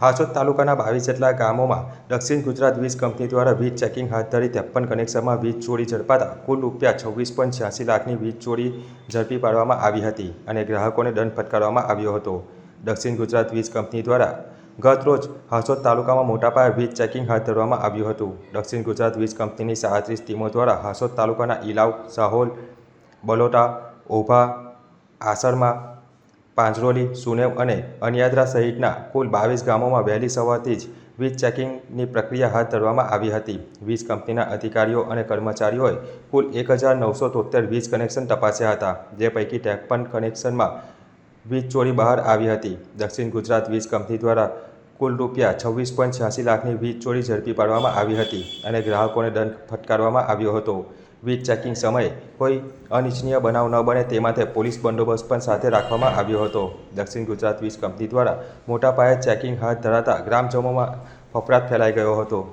હાસોદ તાલુકાના બાવીસ જેટલા ગામોમાં દક્ષિણ ગુજરાત વીજ કંપની દ્વારા વીજ ચેકિંગ હાથ ધરી ત્રેપન કનેક્શનમાં વીજ ચોરી ઝડપાતા કુલ રૂપિયા છવ્વીસ પોઈન્ટ છ્યાસી લાખની વીજ ચોરી ઝડપી પાડવામાં આવી હતી અને ગ્રાહકોને દંડ ફટકારવામાં આવ્યો હતો. દક્ષિણ ગુજરાત વીજ કંપની દ્વારા ગત રોજ હાસોદ તાલુકામાં મોટા પાયે વીજ ચેકિંગ હાથ ધરવામાં આવ્યું હતું. દક્ષિણ ગુજરાત વીજ કંપનીની સાડત્રીસ ટીમો દ્વારા હાસોદ તાલુકાના ઇલાવ સાહોલ, બલોટા ઓભા આસરમાં પાંજરોલી, સુનેવ અને અનિયાદરા સહિતના કુલ બાવીસ ગામોમાં વહેલી સવારથી જ વીજ ચેકિંગની પ્રક્રિયા હાથ ધરવામાં આવી હતી. વીજ કંપનીના અધિકારીઓ અને કર્મચારીઓએ કુલ એક હજાર નવસો તોતેર વીજ કનેક્શન તપાસ્યા હતા, જે પૈકી ત્રેપન કનેક્શનમાં વીજ ચોરી બહાર આવી હતી. દક્ષિણ ગુજરાત વીજ કંપની દ્વારા કુલ રૂપિયા છવ્વીસ પોઈન્ટ છ્યાસી લાખની વીજ ચોરી ઝડપી પાડવામાં આવી હતી અને ગ્રાહકોને દંડ ફટકારવામાં આવ્યો હતો. વીજ ચેકિંગ સમયે કોઈ અનિચ્છનીય બનાવ ન બને તે માટે પોલીસ બંદોબસ્ત પણ સાથે રાખવામાં આવ્યો હતો. દક્ષિણ ગુજરાત વીજ કંપની દ્વારા મોટા પાયે ચેકિંગ હાથ ધરાતા ગ્રામજનોમાં ફફડાટ ફેલાઈ ગયો હતો.